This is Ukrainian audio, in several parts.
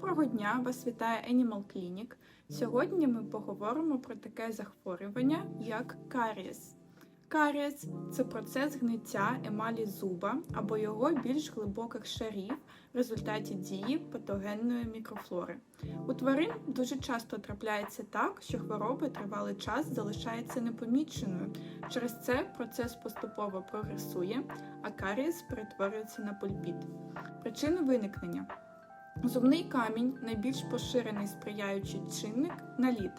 Доброго дня! Вас вітає Animal Clinic. Сьогодні ми поговоримо про таке захворювання, як карієс. Карієс – це процес гниття емалі зуба або його більш глибоких шарів в результаті дії патогенної мікрофлори. У тварин дуже часто трапляється так, що хвороба тривалий час залишається непоміченою. Через це процес поступово прогресує, а карієс перетворюється на пульпіт. Причини виникнення. Зубний камінь найбільш поширений сприяючий чинник наліт,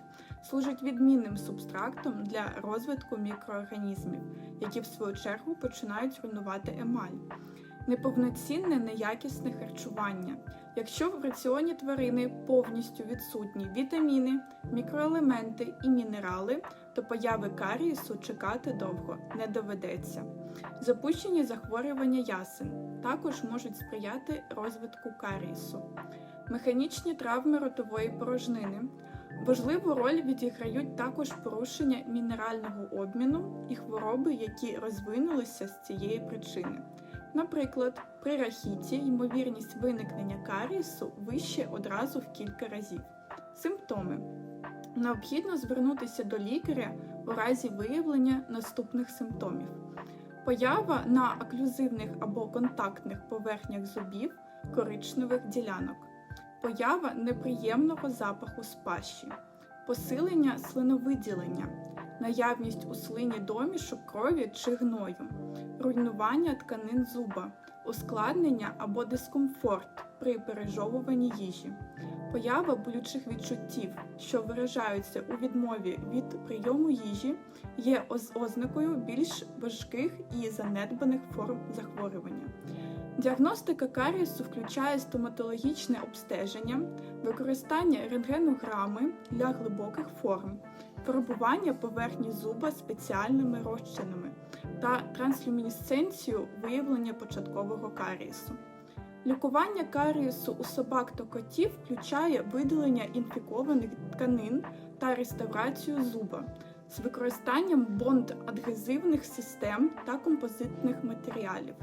служить відмінним субстрактом для розвитку мікроорганізмів, які в свою чергу починають руйнувати емаль. Неповноцінне неякісне харчування. Якщо в раціоні тварини повністю відсутні вітаміни, мікроелементи і мінерали, то появи карієсу чекати довго не доведеться. Запущені захворювання ясен також можуть сприяти розвитку карієсу. Механічні травми ротової порожнини. Важливу роль відіграють також порушення мінерального обміну і хвороби, які розвинулися з цієї причини. Наприклад, при рахіті ймовірність виникнення карієсу вище одразу в кілька разів. Симптоми необхідно звернутися до лікаря у разі виявлення наступних симптомів. Поява на оклюзивних або контактних поверхнях зубів коричневих ділянок, поява неприємного запаху з пащі, посилення слиновиділення, наявність у слині домішок крові чи гною, руйнування тканин зуба, ускладнення або дискомфорт при пережовуванні їжі, поява болючих відчуттів, що виражаються у відмові від прийому їжі, є ознакою більш важких і занедбаних форм захворювання. Діагностика карієсу включає стоматологічне обстеження, використання рентгенограми для глибоких форм, фарбування поверхні зуба спеціальними розчинами та транслюмінесценцію виявлення початкового карієсу. Лікування карієсу у собак та котів включає видалення інфікованих тканин та реставрацію зуба з використанням бонд-адгезивних систем та композитних матеріалів.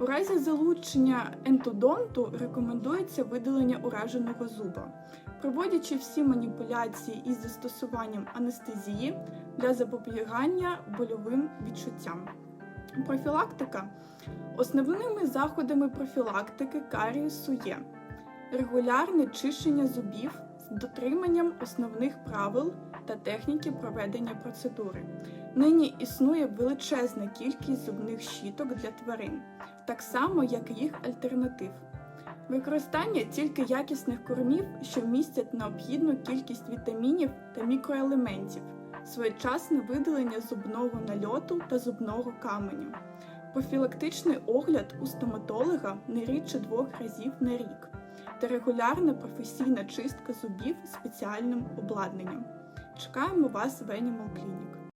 У разі залучення ентодонту рекомендується видалення ураженого зуба, проводячи всі маніпуляції із застосуванням анестезії для запобігання больовим відчуттям. Профілактика Основними заходами профілактики карієсу є регулярне чищення зубів з дотриманням основних правил та техніки проведення процедури. Нині існує величезна кількість зубних щіток для тварин, так само як і їх альтернатив. Використання тільки якісних кормів, що містять необхідну кількість вітамінів та мікроелементів, своєчасне видалення зубного нальоту та зубного каменю. Профілактичний огляд у стоматолога не рідше двох разів на рік та регулярна професійна чистка зубів спеціальним обладнанням. Чекаємо вас в Animal Clinic.